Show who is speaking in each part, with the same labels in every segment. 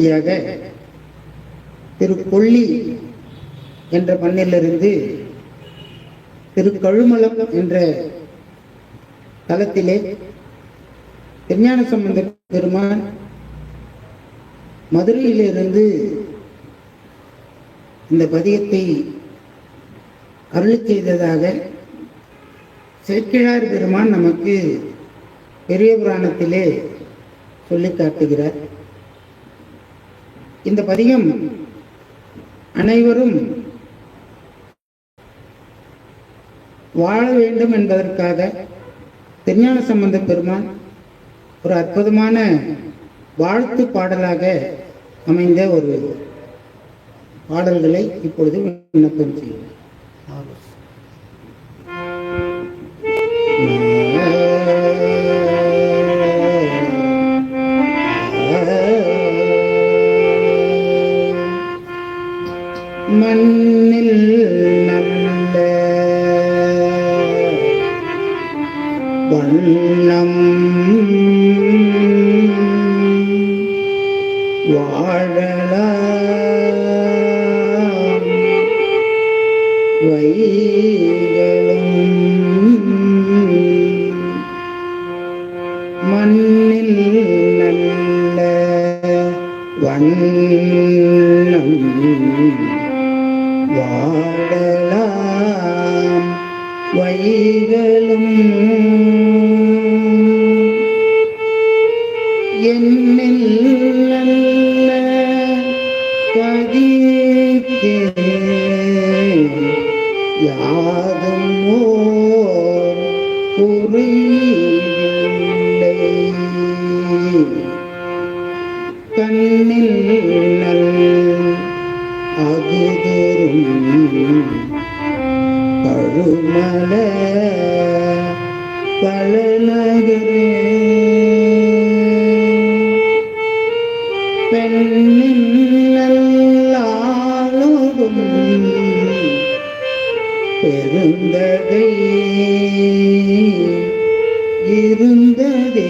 Speaker 1: அடுத்தபடியாக திரு கொள்ளி என்ற மண்ணிலிருந்து திரு கழுமலம் என்ற தலத்திலே திருஞான சம்பந்த பெருமான் மதுரையிலிருந்து இந்த பதியத்தை அருள் செய்ததாக சேக்கிழார் பெருமான் நமக்கு பெரிய புராணத்திலே சொல்லி காட்டுகிறார். இந்த பதிகம் அனைவரும் வாழ வேண்டும் என்பதற்காக திருஞான சம்பந்த பெருமான் ஒரு அற்புதமான வாழ்த்து பாடலாக அமைந்த ஒரு பாடல்களை இப்பொழுது விண்ணப்பம் செய்யும் വൈകളും யாதும் ஓர் பெருந்தகை இருந்ததே.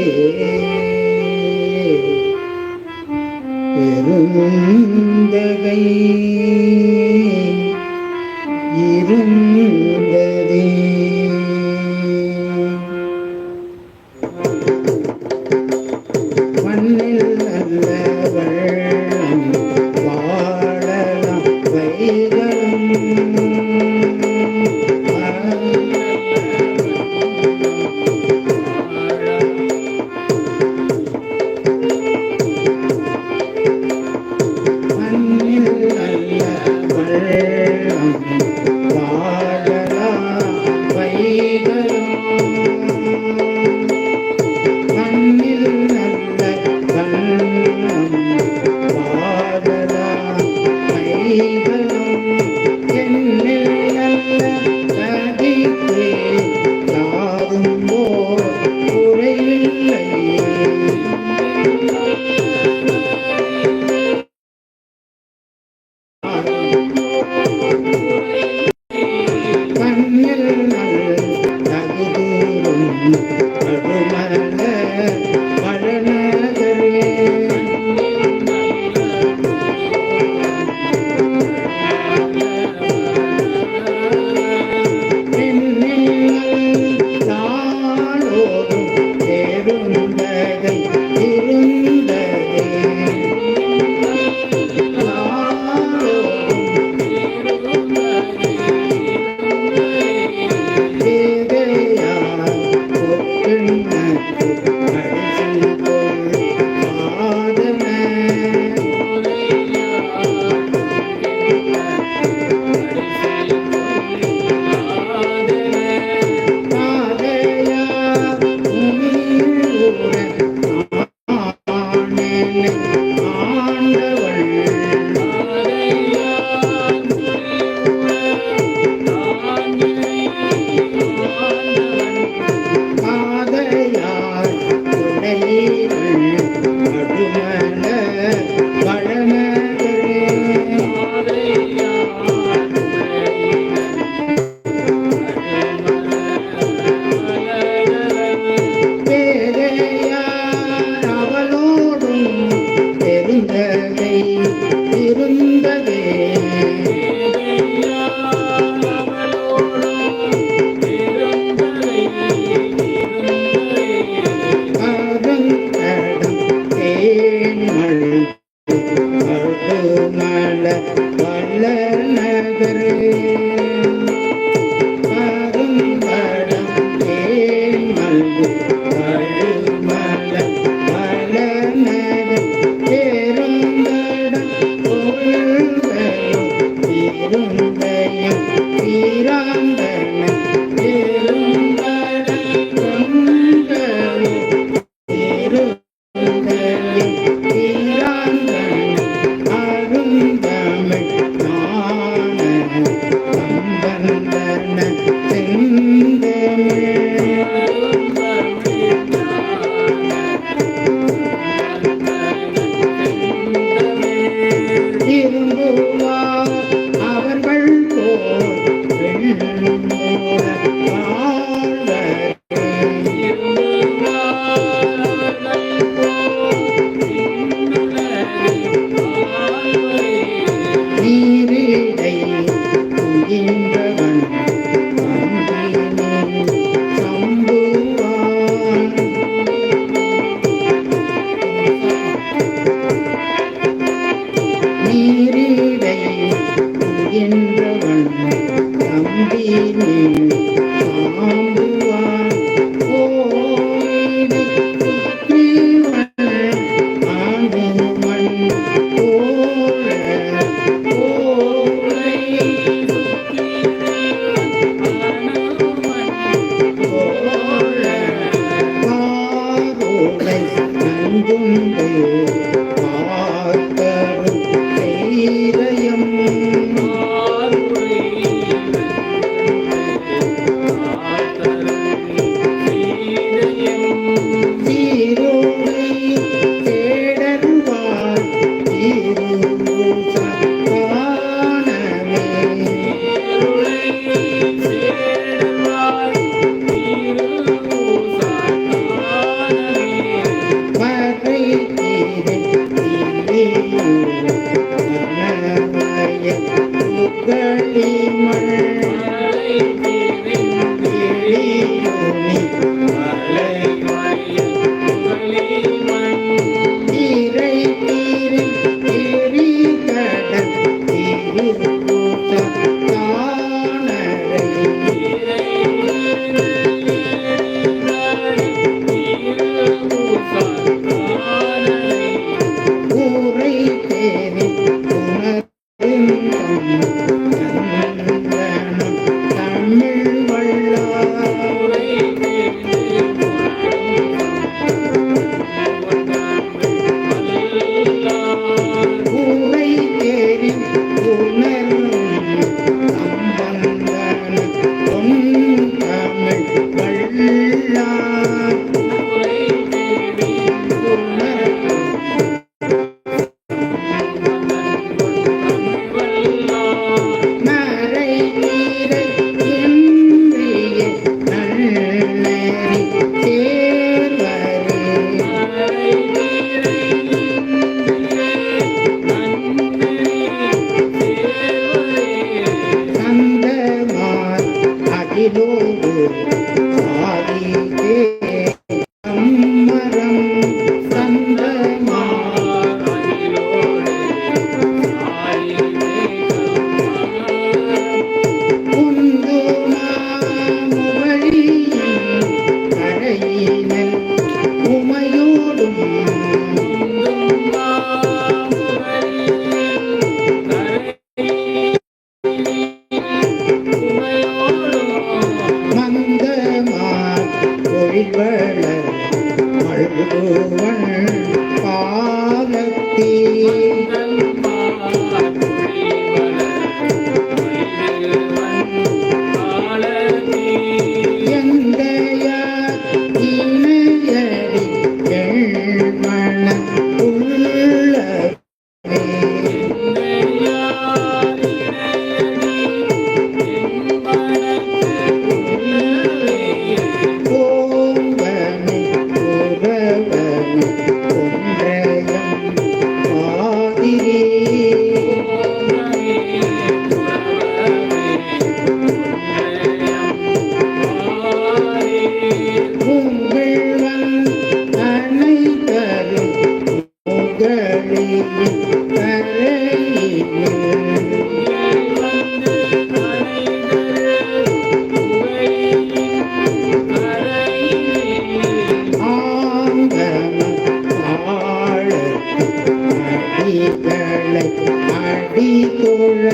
Speaker 1: அடி தோழ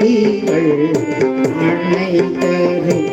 Speaker 1: நீங்கள் அணைத்தரும்